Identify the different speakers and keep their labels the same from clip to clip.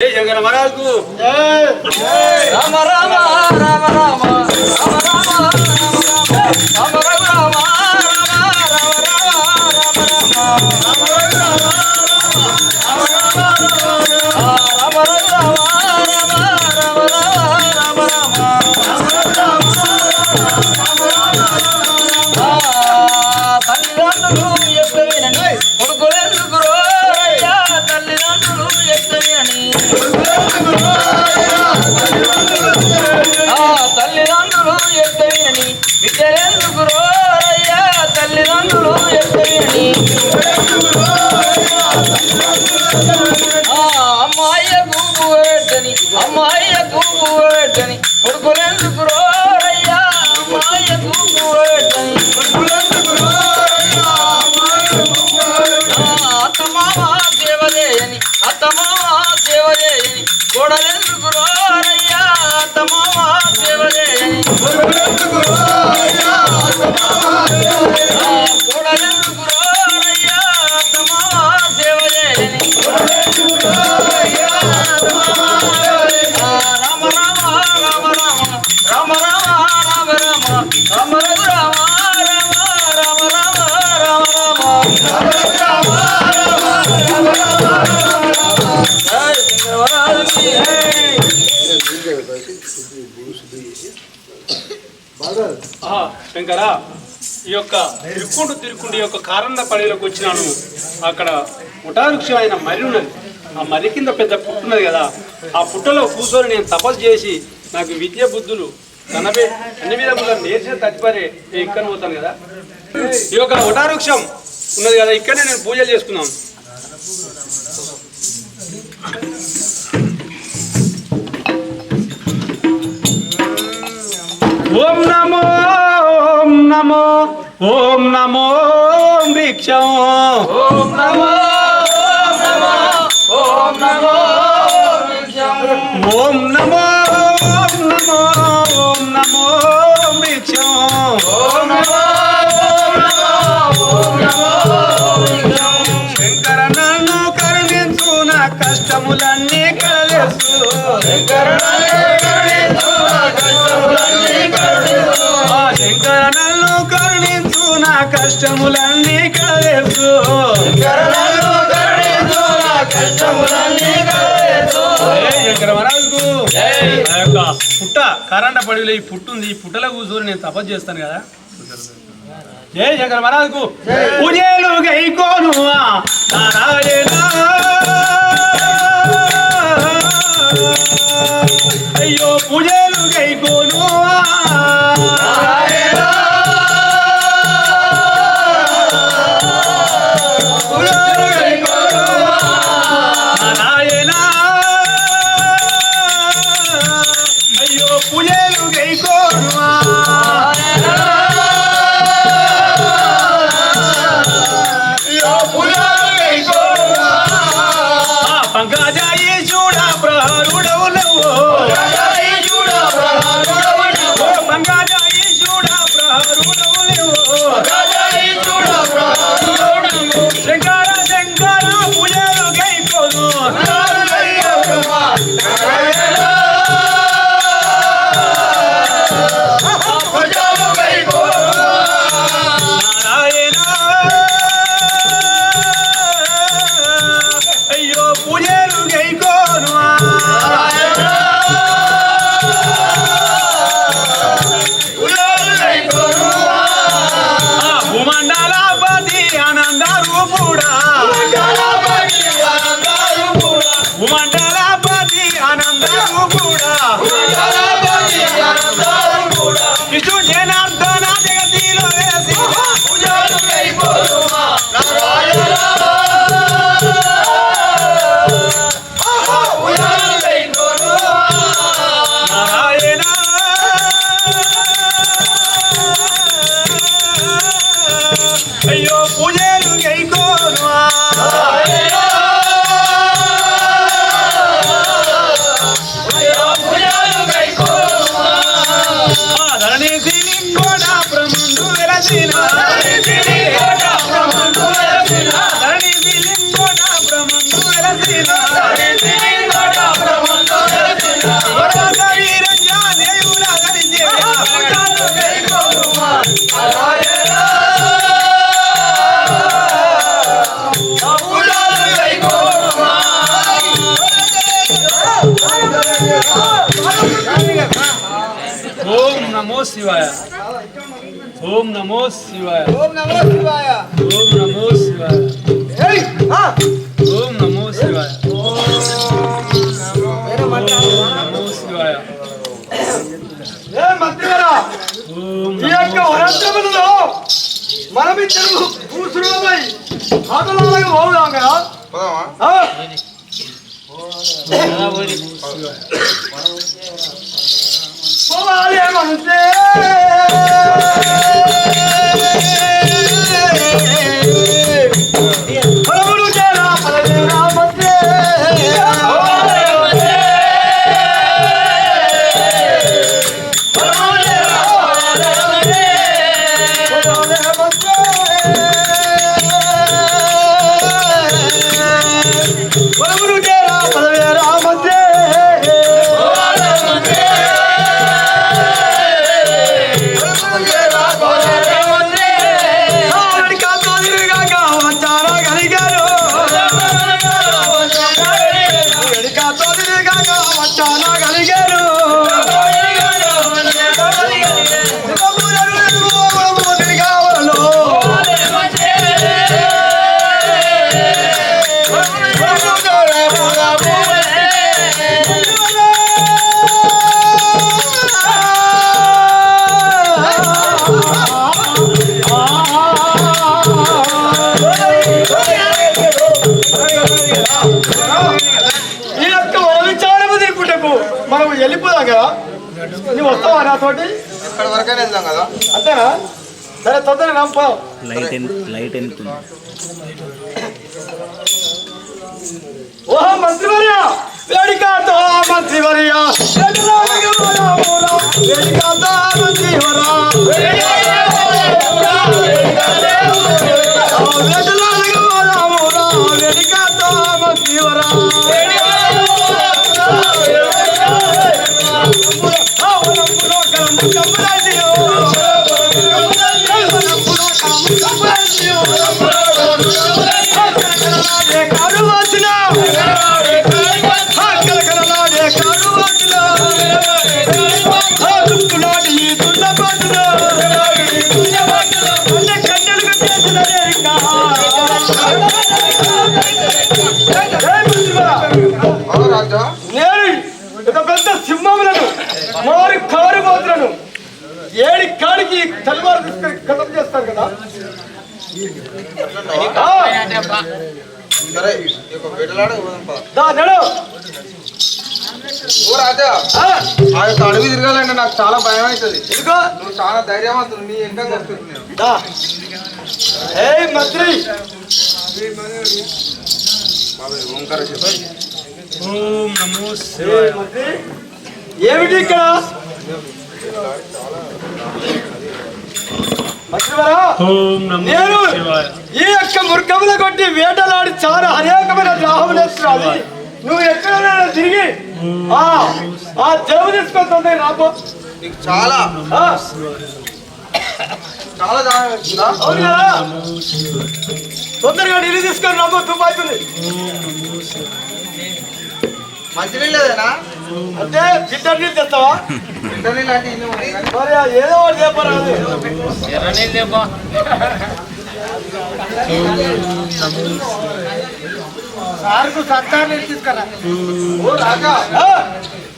Speaker 1: జై జగన్ మహారాజుకు
Speaker 2: రామ రామ రామ రామ రామ రామ రామ రామ రామ
Speaker 1: శంకర ఈ యొక్క తిరుక్కుంటూ తిరుక్కుంటూ ఈ యొక్క కారంద పడిలోకి వచ్చినాను. అక్కడ ఉటారుక్షం అయిన మర్రి ఉన్నది. ఆ మర్రి కింద పెద్ద పుట్టు ఉన్నది కదా ఆ పుట్టలో కూర్చొని నేను తపస్సు చేసి నాకు విద్య బుద్ధులు కనబే అన్ని విధముల నేర్చిన తదుపరి నేను ఇక్కడ పోతాను కదా. ఈ యొక్క ఉటారుక్షం ఉన్నది కదా ఇక్కడే నేను పూజలు చేసుకున్నాను. ఓం నమో భిక్షం.
Speaker 2: ఓం నమో నమో ఓం నమో
Speaker 1: ఓం నమో నమో ఓం నమో భిక్షం.
Speaker 2: ఓం నమో
Speaker 1: శంకర నన్ను కరుణించు నా కష్టములన్నీ కలసు
Speaker 2: శంకరుడే కష్టములన్నీ
Speaker 1: నా యొక్క పుట్ట కరెంట పడిలో ఈ పుట్టు ఉంది. ఈ పుట్టలో కూర్చొని నేను తపస్సు చేస్తాను కదా. జై శంకర మహారాజుకు పూజలు గైకోను. అయ్యో పూజలు గైకోను. Carabela. శివాయ
Speaker 3: వేరే మాట్లాడు
Speaker 1: ఓం నమో శివాయ
Speaker 3: ఏ మంత్రిగారా
Speaker 1: ఓం
Speaker 3: ఈ యొక్క వరత్రములలో మనం ఇద్దరు కూర్చున్నామై ఆటలాగా పోదాం కదా ఆ? పోవాలి మనసే కదా? నువ్వు వస్తావా నాతోటి
Speaker 4: ఇక్కడ వరకైనా వెళ్దాం కదా.
Speaker 3: అంతేనా? సరే తొందరగా రంపో
Speaker 5: లైట్ ఎంత లైట్ ఎంత
Speaker 3: ఓహో మంత్రివర్య! వేడికాతో మంత్రివర్య! వేడికాతో కాడు
Speaker 4: సరే
Speaker 3: నడు.
Speaker 4: ఓ రాజా
Speaker 3: ఆ,
Speaker 4: యొక్క అడవి తిరగాలంటే నాకు చాలా భయం అవుతుంది.
Speaker 3: ఇదిగో
Speaker 4: నువ్వు చాలా ధైర్యవంతుడు నీ వెనక వస్తుంది నేను.
Speaker 3: దా. ఏయ్ మంత్రి.
Speaker 4: బాబాయ్ ఓంకార చెప్పు.
Speaker 1: ఓం నమో
Speaker 3: ఏయ్
Speaker 1: శివాయ.
Speaker 3: మంత్రి. ఏమిటి ఇక్కడ? నేను
Speaker 1: శివాయ.
Speaker 3: ఈ యొక్క మృగముల కొట్టి వేటలాడి చాలా అనేకమైన ద్రాహములు వేస్తున్నాది నువ్వు ఎక్కడైనా తిరిగి ఆ ఆ దేవు తీసుకొని
Speaker 4: నీకు చాలా. చాలా
Speaker 3: అవును కదా? తొందరగా నీళ్ళు తీసుకొని రాపో తుమ్మాతుంది
Speaker 4: నీళ్ళేదేనా
Speaker 3: అంటే ఫిల్టర్ నీళ్ళు తెస్తావా?
Speaker 4: ఇంట నీళ్ళు అంటే ఇన్ని ఉన్నాయి. కానీ
Speaker 3: మరి ఆ ఏదో సార్కు సత్తా నీళ్ళు తీసుకురా.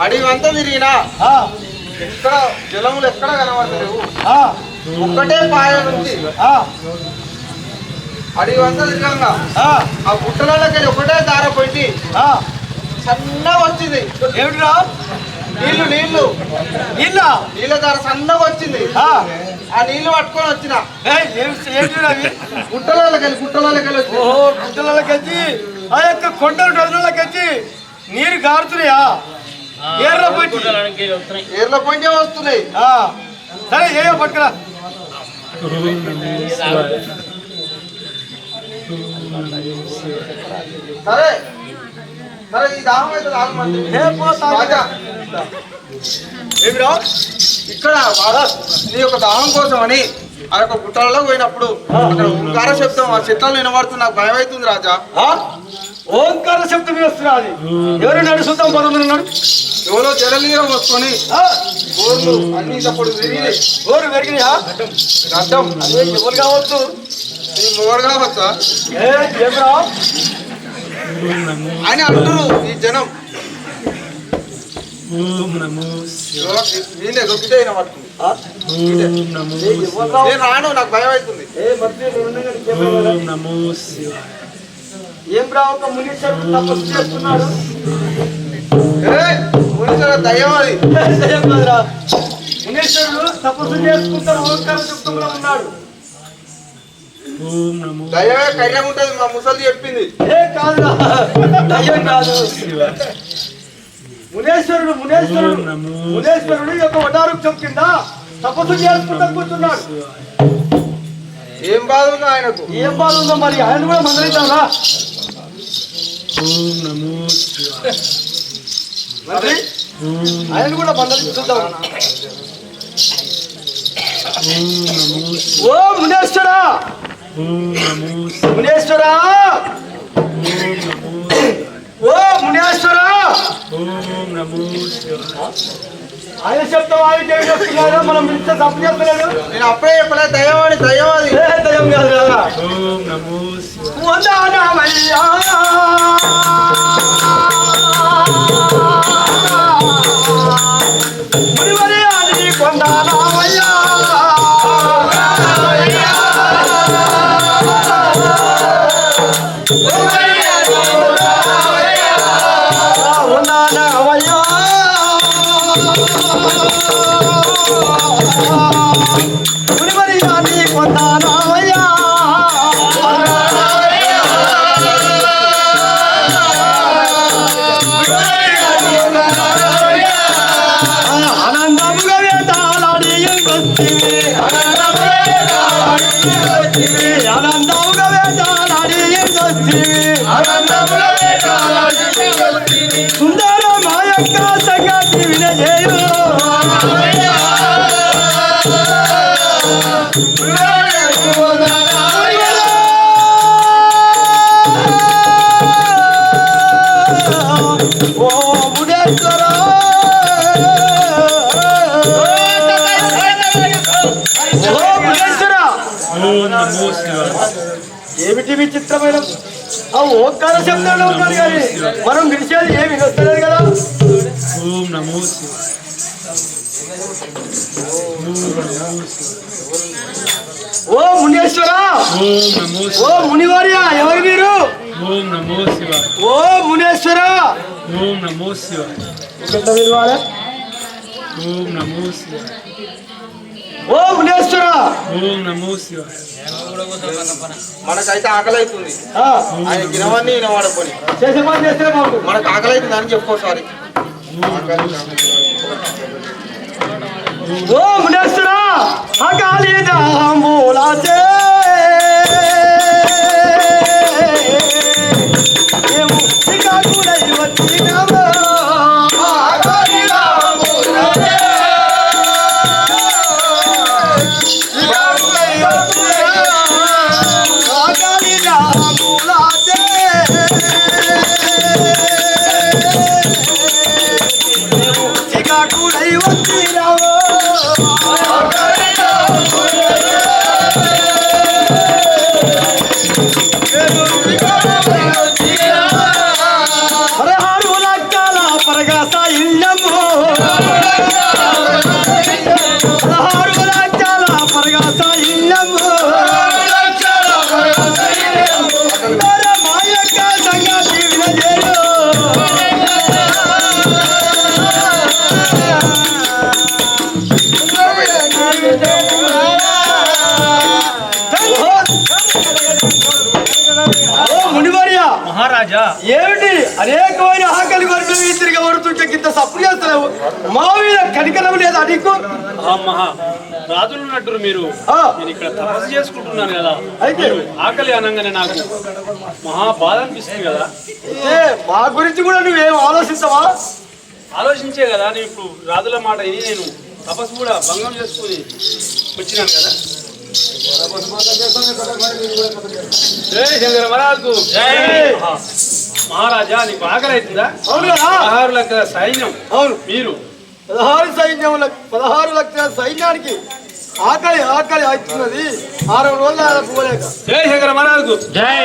Speaker 4: అడవి తిరిగినా
Speaker 3: ఆ,
Speaker 4: ఎక్కడ జలములు ఎక్కడ కనబడలేవు
Speaker 3: ఆ,
Speaker 4: ఒక్కటే పాయ నుంచి
Speaker 3: ఆ,
Speaker 4: అడవి అంతా తిరగంగా.
Speaker 3: ఆ,
Speaker 4: ఆ గుట్టలకి ఒకటే దార పెట్టి
Speaker 3: ఆ.
Speaker 4: సన్నగా వచ్చింది.
Speaker 3: ఏమిటిరా?
Speaker 4: నీళ్ళు నీళ్ళు.
Speaker 3: ఇల్లా
Speaker 4: నీళ్ళ దార సన్నగా వచ్చింది.
Speaker 3: ఆ,
Speaker 4: ఆ నీళ్ళు పట్టుకొని వచ్చిన.
Speaker 3: ఏయ్, ఏం- ఏంటిరా అవి
Speaker 4: గుట్టలకి వెళ్ళి గుట్టలకి వెళ్ళి వచ్చి
Speaker 3: ఓహో గుట్టలకెచ్చి ఆ యొక్క కొండల డొల్లకెచ్చి నీరు గారుతున్నాయా? ఏర్ర పట్టి
Speaker 4: ఏర్ల పొంటే వస్తున్నాయి.
Speaker 3: ఆ, సరే ఏయో పట్టుకురా.
Speaker 4: సరే. ఇక్కడ నీ యొక్క దాహం కోసం అని ఆ యొక్క గుట్టలలో పోయినప్పుడు అక్కడ ఓంకార శబ్దం ఆ చెట్లలో వినబడుతుంది నాకు భయం అవుతుంది రాజా.
Speaker 3: ఆ? ఓంకార శబ్దం వేస్తున్నది ఎవరు నడుస్తుందాం పదమూడు నడు?
Speaker 4: ఎవరో జడలీరం వసుకొని గోర్లు అన్ని తప్పుడు తిరిగి
Speaker 3: గోరు పెరిగినాయా
Speaker 4: గడ్డం
Speaker 3: అదే ఎవరు కావచ్చు
Speaker 4: నీ మొగడు కావచ్చా?
Speaker 3: ఏ
Speaker 4: అని అంటారు ఈ జనం. వీళ్ళే దొరికితే వినబడుతుంది
Speaker 3: ఆ? ఏ ఎవరు రావచ్చు?
Speaker 4: నేను రాను నాకు భయం అవుతుంది.
Speaker 3: ఏ మధ్య నేను ఉండగా నీకేమైనా ఏం రా ఒక మునీశ్వరుడు తపస్సు చేస్తున్నాడు?
Speaker 4: ఏ మునిసర దయ్యం అది.
Speaker 3: మునీశ్వరుడు తపస్సు చేసుకుంటాడు ఓంకార ఉన్నాడు.
Speaker 4: దయ్యమే కయ్యం ఉంటది మా ముసలి చెప్పింది.
Speaker 3: ఏ కాదురా. దయ్యం కాదు. మునేశ్వరుడు మునేశ్వరుడు. మునేశ్వరుడు యొక్క వటారుక్షం కింద తపస్సు చేసుకుంటూ కూర్చున్నాడు.
Speaker 4: ఏం బాధ ఉంది ఆయనకు?
Speaker 3: ఏం బాధ ఉందో మరి ఆయన కూడా మందలిద్దాంరా మరి ఆయన కూడా మందలిద్దాం ఓ మునేశ్వరా! మునేశ్వరా. ఓ మునేశ్వరా! ఆయన శబ్దం ఆయన చేస్తున్నారో. మనం ఇంత తప్పు చేస్తలేదు.
Speaker 4: నేను అప్పుడే చెప్పలే దయ్యం అది
Speaker 3: ఏ దయ్యం కాదురా వందనమయ్యా. వందనమయ్యా సుందర మాయక్క సంగతి వినజేయు ఓ ఏమిటి విచిత్రమైన ఆ ఓంకార శబ్దంలో ఉన్నాడు కానీ మనం విడిచేది ఏమి వస్తలేదు కదా
Speaker 6: ఓం నమో శివ
Speaker 3: ఓ మునేశ్వర
Speaker 6: ఓం నమో
Speaker 3: ఓ మునివార్య ఎవరు మీరు
Speaker 6: ఓం నమో శివ
Speaker 3: ఓ మునేశ్వర
Speaker 6: ఓం నమో శివ
Speaker 3: ఎట్లా పిలవాలి?
Speaker 6: ఓం నమో శివ
Speaker 3: ఓ
Speaker 6: శివ
Speaker 4: మనకైతే ఆకలి అవుతుంది ఆయన గినవన్నీ వినవాడకొని
Speaker 3: చేసే పని చేస్తే
Speaker 4: మనకు ఆకలి అవుతుంది అని చెప్పుకోసారి
Speaker 3: ఓ మునేశ్వర అకాలి దామూలాచే అనేకమైన ఆకలి వర్గం ఈ తిరగబడుతుంటే కింద సప్పు చేస్తలేవు. మా మీద కనికరం లేదా నీకు?
Speaker 1: రాజులు ఉన్నట్టు మీరు. నేను ఇక్కడ తపస్సు చేసుకుంటున్నాను కదా.
Speaker 3: అయితే?
Speaker 1: ఆకలి అనగానే నాకు మహా బాధ అనిపిస్తుంది కదా.
Speaker 3: ఏ మా గురించి కూడా నువ్వేం ఆలోచిస్తావా
Speaker 1: ఆలోచించే కదా నేను ఇప్పుడు రాజుల మాట విని నేను తపస్సు కూడా భంగం చేసుకుని వచ్చినాను కదా. జై శంకర మహారాజు ఆహా. మహారాజా నీకు ఆకలి అవుతుందా
Speaker 3: అవును
Speaker 1: పదహారు లక్షల సైన్యం.
Speaker 3: అవును.
Speaker 1: మీరు.
Speaker 3: పదహారు సైన్యముల పదహారు లక్షల సైన్యానికి ఆకలి ఆకలి అవుతున్నది. ఆరు రోజుల పోలేక.
Speaker 1: జై శంకర మహారాజు
Speaker 6: జై.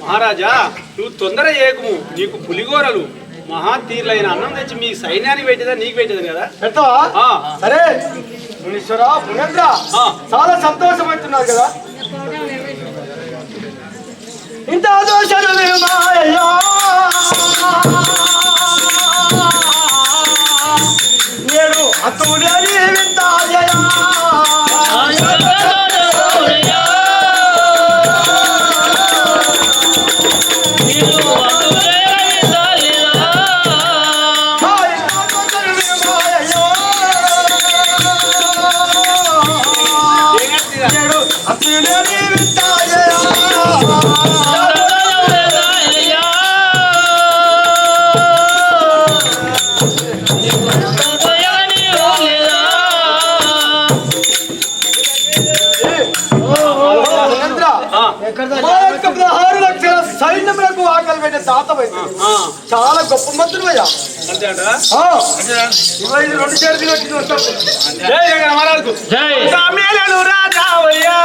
Speaker 1: మహారాజా నువ్వు తొందర చేయకము నీకు పులిగోరలు మహాతీర్లైన అన్నం తెచ్చి మీ సైన్యానికి పెట్టేదా నీకు పెట్టేది కదా?
Speaker 3: పెడతావా?
Speaker 1: ఆ.
Speaker 3: సరే. మునీశ్వర పునేంద్ర. చాలా సంతోషం అవుతున్నారు కదా. ఇంత దోషణమే మాయా నేడు అతుడని మా యొక్క పదహారు లక్షల సైన్యములకు ఆకలి పెట్టే
Speaker 1: ఆ,
Speaker 3: చాలా గొప్ప మంత్రులు అయ్యా. రెండు చేతులు
Speaker 1: జై రాజావయ్యా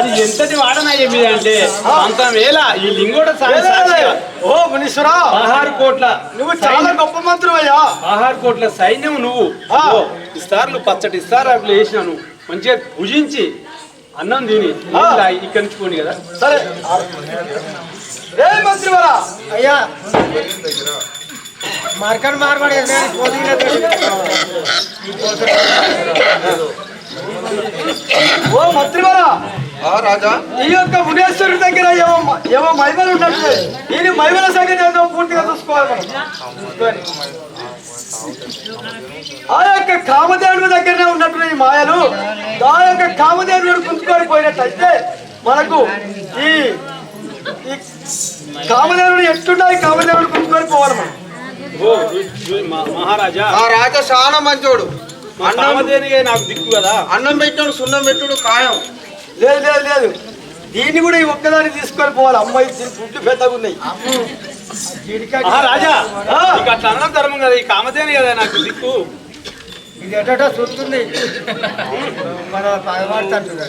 Speaker 1: ఇది ఎంతటి వాడనయ్య మీద అంటే అంత వేళ ఈ సాక్షిగా
Speaker 3: ఓ మునీశ్వర.
Speaker 1: పదహారు కోట్ల
Speaker 3: నువ్వు చాలా గొప్ప మంత్రులు అయ్యా
Speaker 1: పదహారు కోట్ల సైన్యం నువ్వు. ఇస్తార్లు పచ్చటి ఇస్తారాకులు వేసినాను. మంచిగా భుజించి అన్నం తిని ఇక్కడి నుంచి పోండి కదా.
Speaker 3: సరే. రే మంత్రివరా అయ్యా మార్కన్ మార్వాడి ఓ మంత్రివరా
Speaker 4: రాజా?
Speaker 3: ఈ యొక్క మునేశ్వరుడి దగ్గర ఏమో ఏమో మహిమలు ఉన్నట్టు దీని మహిమల సంగతి ఏదో పూర్తిగా చూసుకోవాలి మనం. ఆ యొక్క కామదేవుడి దగ్గరనే ఉన్నట్టు ఈ మాయలు ఆ యొక్క కామదేవుడు గుంజుకొని పోయినట్టయితే మనకు ఈ కామదేవుడు ఎట్లుండాలి కామదేవుడు గుంజుకొని పోవాలి మనం.
Speaker 1: మహారాజా.
Speaker 4: ఆ రాజా చాలా మంచోడు.
Speaker 1: కామధేనుగే నాకు దిక్కు కదా.
Speaker 4: అన్నం పెట్టాడు సున్నం పెట్టుడు ఖాయం.
Speaker 3: లేదు లేదు లేదు. దీన్ని కూడా ఈ ఒక్కదాన్ని తీసుకొని పోవాలి. అమ్మాయి దీని పుట్లు పెద్దగా ఉన్నాయి ఆ.
Speaker 1: నీకు అట్లా అనడం ధర్మం కదా. ఈ కామధేను కదా నాకు దిక్కు.
Speaker 3: ఇది ఎటో చూస్తుంది. మన పదవాడుతుంటుంది